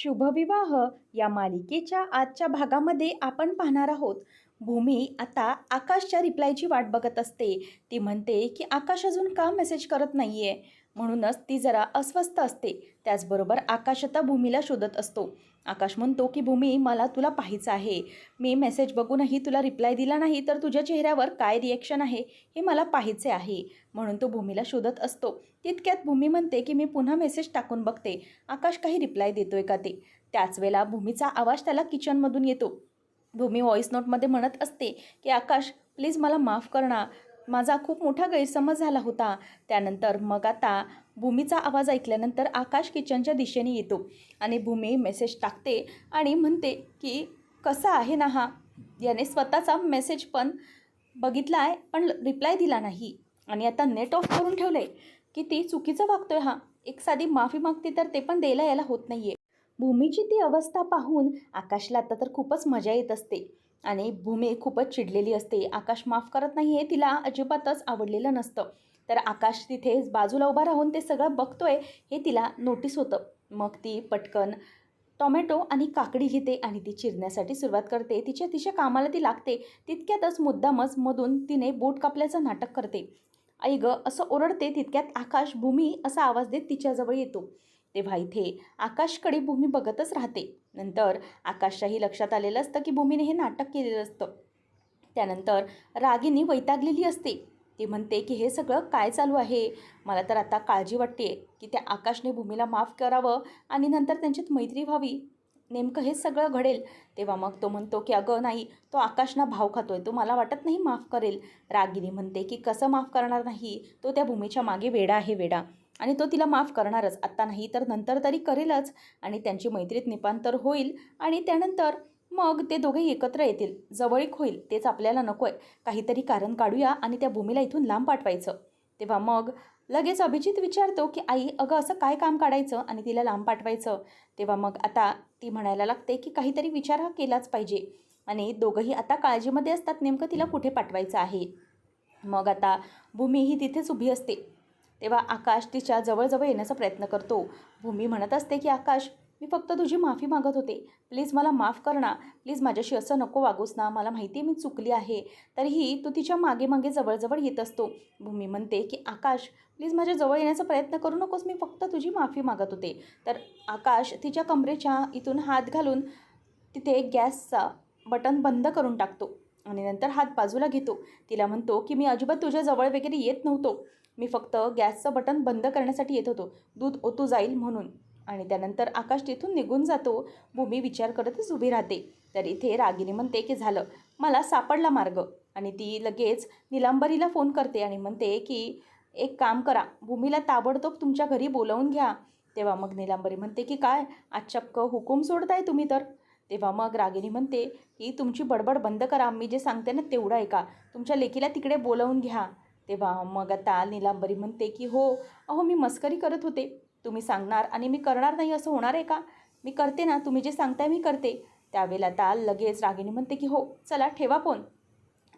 शुभविवाह या मालिकेच्या आजच्या भागामध्ये आपण पाहणार आहोत. भूमी आता आकाशच्या रिप्लायची वाट बघत असते. ती म्हणते की आकाश अजून का मेसेज करत नाही आहे म्हणूनच ती जरा अस्वस्थ असते. त्याचबरोबर आकाश आता भूमीला शोधत असतो. आकाश म्हणतो की भूमी मला तुला पाहायचं आहे. मी मेसेज बघूनही तुला रिप्लाय दिला नाही तर तुझ्या चेहऱ्यावर काय रिॲक्शन आहे? हे मला पाहायचे आहे. म्हणून तो भूमीला शोधत असतो. तितक्यात भूमी म्हणते की मी पुन्हा मेसेज टाकून बघते. आकाश काही रिप्लाय देतोय का ते? त्याच वेळेला भूमीचा आवाज त्याला किचनमधून येतो. भूमी व्हॉईस नोटमध्ये म्हणत असते की आकाश प्लीज मला माफ करणार माझा खूप मोठा गैरसमज झाला होता. त्यानंतर मग आता भूमीचा आवाज ऐकल्यानंतर आकाश किचनच्या दिशेने येतो आणि भूमी मेसेज टाकते आणि म्हणते की कसा आहे ना हा? याने स्वतःचा मेसेज पण बघितला आहे पण रिप्लाय दिला नाही. आणि आता नेट ऑफ करून ठेवलं आहे की ती चुकीचं वागतोय हा. एक साधी माफी मागते तर ते पण द्यायला याला होत नाही आहे भूमीची ती अवस्था पाहून आकाशला आता तर खूपच मजा येत असते. आणि भूमी खूपच चिडलेली असते. आकाश माफ करत नाही आहे तिला अजिबातच आवडलेलं नसतं. तर आकाश तिथे बाजूला उभा राहून ते सगळं बघतोय हे तिला नोटीस होतं. मग ती पटकन टोमॅटो आणि काकडी घेते आणि ती चिरण्यासाठी सुरुवात करते. तिच्या तिच्या कामाला ती लागते. तितक्यातच मुद्दामच मधून तिने बोट कापल्याचं नाटक करते. आई गं असं ओरडते तितक्यात आकाश भूमी असा आवाज देत तिच्याजवळ येतो. तेव्हा इथे आकाशकडे भूमी बघतच राहते. नंतर आकाशच्याही लक्षात आलेलं असतं की भूमीने हे नाटक केलेलं असतं. त्यानंतर रागिनी वैतागलेली असते. ती म्हणते की हे सगळं काय चालू आहे? मला तर आता काळजी वाटते की त्या आकाशने भूमीला माफ करावं आणि नंतर त्यांच्यात मैत्री व्हावी. नेमकं हे सगळं घडेल. तेव्हा मग तो म्हणतो की अगं नाही तो आकाशना भाव खातोय. तो मला वाटत नाही माफ करेल. रागिनी म्हणते की कसं माफ करणार नाही? तो त्या भूमीच्या मागे वेडा आहे वेडा. आणि तो तिला माफ करणारच. आत्ता नाही तर नंतर तरी करेलच आणि त्यांची मैत्रीत निपांतर होईल आणि त्यानंतर मग ते दोघेही एकत्र येतील. जवळीक होईल तेच आपल्याला नको आहे काहीतरी कारण काढूया आणि त्या भूमीला इथून लांब पाठवायचं. तेव्हा मग लगेच अभिजित विचारतो की आई अगं असं काय काम काढायचं आणि तिला लांब पाठवायचं? तेव्हा मग आता ती म्हणायला लागते की काहीतरी विचार हा केलाच पाहिजे. आणि दोघंही आता काळजीमध्ये असतात नेमकं तिला कुठे पाठवायचं आहे? मग आता भूमी ही तिथेच उभी असते. तेव्हा आकाश तिच्या जवळजवळ येण्याचा प्रयत्न करतो. भूमी म्हणत असते की आकाश मी फक्त तुझी माफी मागत होते. प्लीज मला माफ कर ना. प्लीज माझ्याशी असं नको वागूस ना. मला माहिती आहे मी चुकली आहे. तरीही तू तिच्यामागे मागे जवळजवळ येत असतो. भूमी म्हणते की आकाश प्लीज माझ्या जवळ येण्याचा प्रयत्न करू नकोस. मी फक्त तुझी माफी मागत होते. तर आकाश तिच्या कमरेच्या इथून हात घालून तिथे गॅसचा बटन बंद करून टाकतो. आणि नंतर हात बाजूला घेतो. तिला म्हणतो की मी अजिबात तुझ्या जवळ वगैरे येत नव्हतो. मी फक्त गॅसचं बटन बंद करण्यासाठी येत होतो. दूध ओतू जाईल म्हणून. आणि त्यानंतर आकाश तिथून निघून जातो. भूमी विचार करतच उभी राहते. तर इथे रागिनी म्हणते की झालं. मला सापडला मार्ग. आणि ती लगेच निलांबरीला फोन करते आणि म्हणते की एक काम करा. भूमीला ताबडतोब तुमच्या घरी बोलावून घ्या. तेव्हा मग निलांबरी म्हणते की काय? आज चक्क हुकूम सोडताय तुम्ही तर? तेव्हा मग रागिनी म्हणते की तुमची बडबड बंद करा. मी जे सांगते ना तेवढं ऐका. तुमच्या लेकीला तिकडे बोलवून घ्या. तेव्हा मग आता निलांबरी म्हणते की हो अहो मी मस्करी करत होते. तुम्ही सांगणार आणि मी करणार नाही असं होणार आहे का? मी करते ना. तुम्ही जे सांगताय मी करते. त्यावेळेला आता लगेच रागिनी म्हणते की हो चला ठेवा फोन.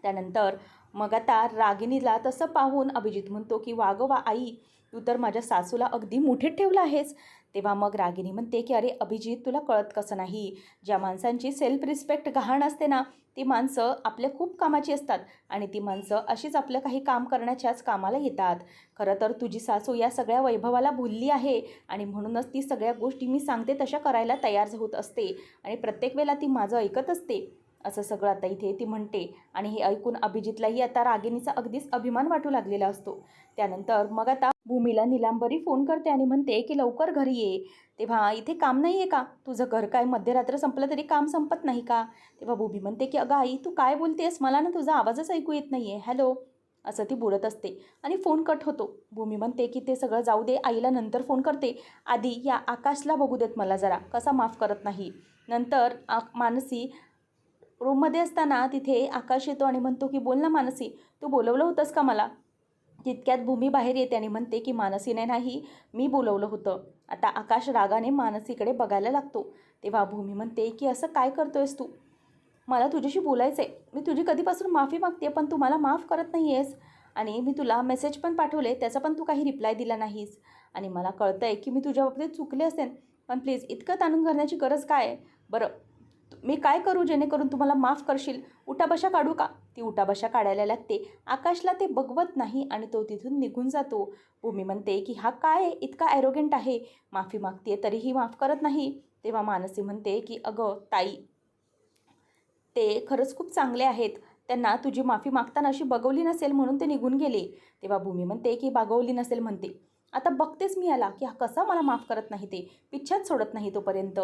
त्यानंतर मग आता रागिनीला तसं पाहून अभिजित म्हणतो की वागवा आई. तू तर माझ्या सासूला अगदी मुठीत ठेवलं आहेस. तेव्हा मग रागिनी म्हणते की अरे अभिजित तुला कळत कसं नाही? ज्या माणसांची सेल्फ रिस्पेक्ट गहाण असते ना ती माणसं आपल्या खूप कामाची असतात आणि ती माणसं अशीच आपलं काही काम करण्याच्याच कामाला येतात. खरं तर तुझी सासू या सगळ्या वैभवाला भुलली आहे आणि म्हणूनच ती सगळ्या गोष्टी मी सांगते तशा करायला तयार होत असते आणि प्रत्येक वेळेला ती माझं ऐकत असते. असं सगळं आता इथे ती म्हणते आणि हे ऐकून अभिजितलाही आता रागिनीचा अगदीच अभिमान वाटू लागलेला असतो. त्यानंतर मग आता भूमीला निलांबरी फोन करते आणि म्हणते की लवकर घरी ये. तेव्हा इथे काम नाही आहे का? तुझं घर काय मध्यरात्र संपलं तरी काम संपत नाही का? तेव्हा भूमी म्हणते की अगं आई तू काय बोलतेस? मला ना तुझा आवाजच ऐकू येत नाही आहे हॅलो. असं ती बोलत असते आणि फोन कट होतो. भूमी म्हणते की ते सगळं जाऊ दे. आईला नंतर फोन करते. आधी या आकाशला बघू देत मला जरा. कसा माफ करत नाही. नंतर आ मानसी रूममध्ये असताना तिथे आकाश येतो आणि म्हणतो की बोल ना मानसी तू बोलवलं होतंस का मला? तितक्यात भूमी बाहेर येते आणि म्हणते की मानसीने नाही मी बोलवलं होतं. आता आकाश रागाने मानसीकडे बघायला लागतो. तेव्हा भूमी म्हणते की असं काय करतोयस तू? मला तुझ्याशी बोलायचं आहे मी तुझी कधीपासून माफी मागते पण तू मला माफ करत नाही आहेस आणि मी तुला मेसेज पण पाठवले त्याचा पण तू काही रिप्लाय दिला नाहीस. आणि मला कळतं आहे की मी तुझ्या बाबतीत चुकले असेन. पण प्लीज इतकं ताणून करण्याची गरज काय आहे? बरं मी काय करू जेणेकरून तुम्हाला माफ करशील? उठाबशा काढू का? ती उठाबशा काढायला लागते. आकाशला ते बघवत नाही आणि तो तिथून निघून जातो. भूमी म्हणते की हा काय? इतका ॲरोगेंट आहे. माफी मागते तरीही माफ करत नाही. तेव्हा मानसी म्हणते की अगं ताई ते खरंच खूप चांगले आहेत. त्यांना तुझी माफी मागताना अशी बगवली नसेल म्हणून ते निघून गेले. तेव्हा भूमी म्हणते की बागवली नसेल म्हणते. आता बघतेच मी याला की हा कसा मला माफ करत नाही ते? पिच्छाच सोडत नाही तोपर्यंत.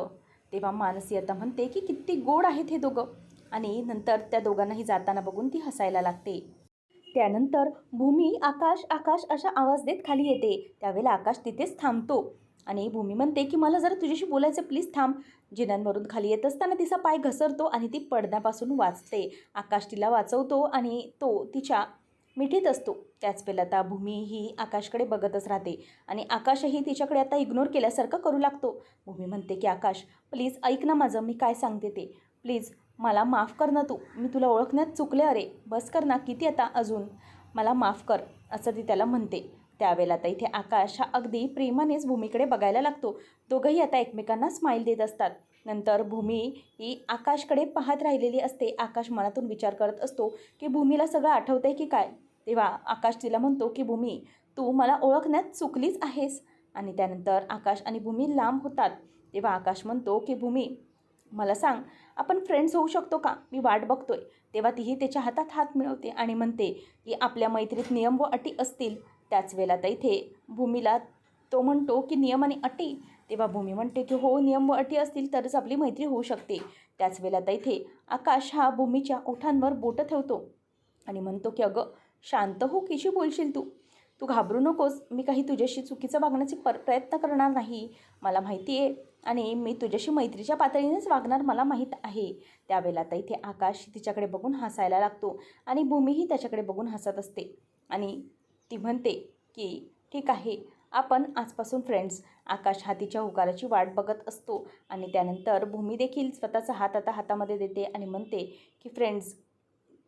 तेव्हा मानसी आता म्हणते की किती गोड आहेत हे दोघं. आणि नंतर त्या दोघांनाही जाताना बघून ती हसायला लागते. त्यानंतर भूमी आकाश आकाश अशा आवाज देत खाली येते. त्यावेळेला आकाश तिथेच थांबतो. आणि भूमी म्हणते की मला जरा तुझ्याशी बोलायचं प्लीज थांब. जिन्यांवरून खाली येत असताना तिचा पाय घसरतो आणि ती पडद्यापासून वाचते. आकाश तिला वाचवतो आणि तो तिच्या मिठीत असतो. त्याच वेळेला आता भूमी ही आकाशकडे बघतच राहते आणि आकाशही तिच्याकडे आता इग्नोर केल्यासारखं करू लागतो. भूमी म्हणते की आकाश प्लीज ऐक ना माझं मी काय सांगते ते. प्लीज मला माफ कर ना तू. मी तुला ओळखण्यात चुकले अरे. बस कर ना किती आता अजून? मला माफ कर असं ती त्याला म्हणते. त्यावेळेला आता इथे आकाश हा अगदी प्रेमानेच भूमीकडे बघायला लागतो. दोघंही आता एकमेकांना स्माईल देत असतात. नंतर भूमी ही आकाशकडे पाहत राहिलेली असते. आकाश मनातून विचार करत असतो की भूमीला सगळं आठवतंय की काय? तेव्हा आकाश तिला म्हणतो की भूमी तू मला ओळखण्यात चुकलीच आहेस. आणि त्यानंतर आकाश आणि भूमी लांब होतात. तेव्हा आकाश म्हणतो की भूमी मला सांग आपण फ्रेंड्स होऊ शकतो का? मी वाट बघतोय. तेव्हा तीही त्याच्या हातात हात मिळवते आणि म्हणते की आपल्या मैत्रीत नियम व अटी असतील. त्याच वेळेला तर इथे भूमीला तो म्हणतो की नियम आणि अटी. तेव्हा भूमी म्हणते की हो नियम व अटी असतील तरच आपली मैत्री होऊ शकते. त्याच वेळेला तर इथे आकाश हा भूमीच्या ओठांवर बोटं ठेवतो आणि म्हणतो की अगं शांत हो किशी बोलशील तू? तू घाबरू नकोस. मी काही तुझ्याशी चुकीचं वागण्याचे पर प्रयत्न करणार नाही. मला माहिती आहे आणि मी तुझ्याशी मैत्रीच्या पातळीनेच वागणार मला माहीत आहे. त्यावेळेला तर इथे आकाश तिच्याकडे बघून हसायला लागतो आणि भूमीही त्याच्याकडे बघून हसत असते. आणि ती म्हणते की ठीक आहे आपण आजपासून फ्रेंड्स आकाश हा तिच्या होकाराची वाट बघत असतो आणि त्यानंतर भूमी देखील स्वतःचा हात आता हातामध्ये देते आणि म्हणते की फ्रेंड्स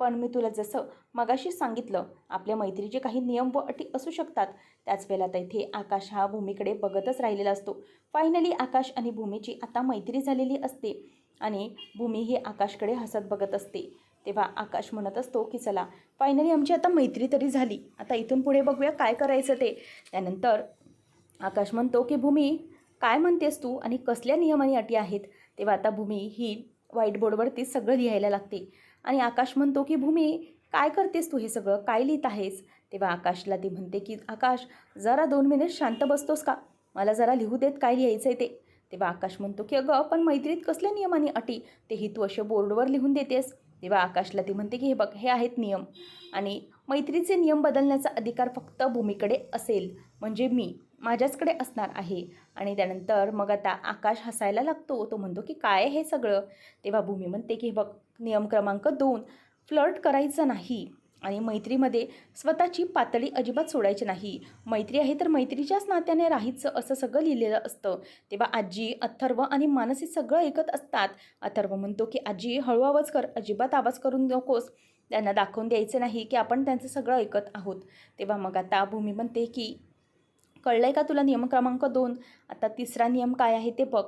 पण मी तुला जसं मगाशी सांगितलं आपल्या मैत्रीचे काही नियम व अटी असू शकतात. त्याच वेळेला तेथे इथे आकाश हा भूमीकडे बघतच राहिलेला असतो. फायनली आकाश आणि भूमीची आता मैत्री झालेली असते आणि भूमी ही आकाशकडे हसत बघत असते. तेव्हा आकाश म्हणत असतो की चला फायनली आमची आता मैत्री तरी झाली. आता इथून पुढे बघूया काय करायचं ते. त्यानंतर आकाश म्हणतो की भूमी काय म्हणतेस तू आणि कसल्या नियम आणि अटी आहेत? तेव्हा आता भूमी ही व्हाईट बोर्डवरती सगळं लिहायला लागते. आणि आकाश म्हणतो की भूमी काय करतेस तू हे सगळं? काय लिहित आहेस? तेव्हा आकाशला ती म्हणते की आकाश जरा दोन मिनिट शांत बसतोस का? मला जरा लिहू देत काय लिहायचं आहे ते? तेव्हा आकाश म्हणतो की अगं पण मैत्रीत कसल्या नियम आणि अटी? तेही तू असे बोर्डवर लिहून देतेस. तेव्हा आकाशला ती म्हणते की हे बघ हे आहेत नियम आणि मैत्रीचे नियम बदलण्याचा अधिकार फक्त भूमीकडे असेल म्हणजे मी. माझ्याचकडे असणार आहे. आणि त्यानंतर मग आता आकाश हसायला लागतो. तो म्हणतो की काय हे सगळं? तेव्हा भूमी म्हणते की बघ नियम क्रमांक दोन फ्लर्ट करायचं नाही. आणि मैत्रीमध्ये स्वतःची पातळी अजिबात सोडायची नाही. मैत्री आहे तर मैत्रीच्याच नात्याने राहायचं असं सगळं लिहिलेलं असतं. तेव्हा आजी अथर्व आणि मानसी सगळं ऐकत असतात. अथर्व म्हणतो की आजी हळू आवाज कर. अजिबात आवाज करून नकोस. त्यांना दाखवून द्यायचं नाही की आपण त्यांचं सगळं ऐकत आहोत. तेव्हा मग आता भूमी म्हणते की कळलं आहे का तुला नियम क्रमांक दोन? आता तिसरा नियम काय आहे ते बघ.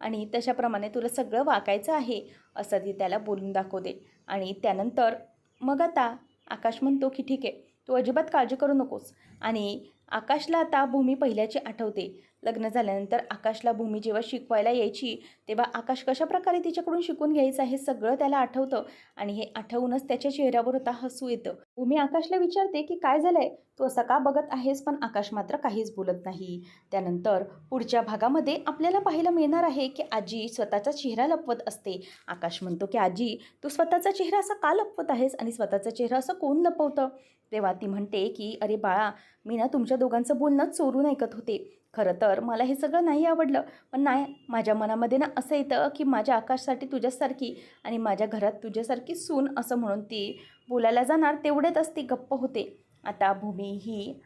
आणि तशाप्रमाणे तुला सगळं वाकायचं आहे असं ती त्याला बोलून दाखवते. आणि त्यानंतर मग आता आकाश म्हणतो की ठीक आहे तू अजिबात काळजी करू नकोस. आणि आकाशला आता भूमी पहिल्याची आठवते. लग्न झाल्यानंतर आकाशला भूमी जेव्हा शिकवायला यायची तेव्हा आकाश कशाप्रकारे तिच्याकडून शिकून घ्यायचं हे सगळं त्याला आठवतं आणि हे आठवूनच त्याच्या चेहऱ्यावर आता हसू येतं. भूमी आकाशला विचारते की काय झालंय? तू असं का बघत आहेस? पण आकाश मात्र काहीच बोलत नाही. त्यानंतर पुढच्या भागामध्ये आपल्याला पाहायला मिळणार आहे की आजी स्वतःचा चेहरा लपवत असते. आकाश म्हणतो की आजी तू स्वतःचा चेहरा असा का लपवत आहेस? आणि स्वतःचा चेहरा असं कोण लपवतं? तेव्हा ती म्हणते की अरे बाळा मी ना तुमच्या दोघांचं बोलणं चोरून ऐकत होते. खरं तर मला हे सगळं नाही आवडलं. पण नाही माझ्या मनामध्ये ना असं येतं की माझ्या आकाशसाठी तुझ्यासारखी आणि माझ्या घरात तुझ्यासारखी सून असं म्हणून ती बोलायला जाणार तेवढ्यातच ती गप्प होते. आता भूमी ही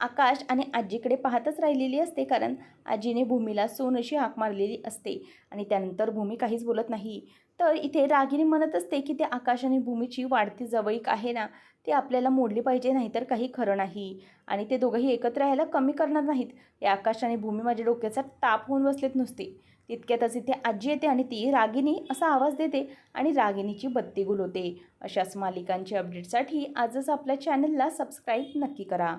आकाश आणि आजीकडे पाहतच राहिलेली असते कारण आजीने भूमीला सोन अशी हाक मारलेली असते आणि त्यानंतर भूमी काहीच बोलत नाही. तर इथे रागिनी म्हणत असते की ते आकाश आणि भूमीची वाढती जवळीक आहे ना ती आपल्याला मोडली पाहिजे नाही तर काही खरं नाही. आणि ते दोघंही एकत्र राहायला कमी करणार नाहीत. हे आकाश आणि भूमी माझ्या डोक्याचा ताप होऊन बसलेत नुसते. तितक्यातच इथे आजी येते आणि ती रागिनी असा आवाज देते आणि रागिनीची बत्ती गुलवते. अशाच मालिकांच्या अपडेटसाठी आजच आपल्या चॅनलला सबस्क्राईब नक्की करा.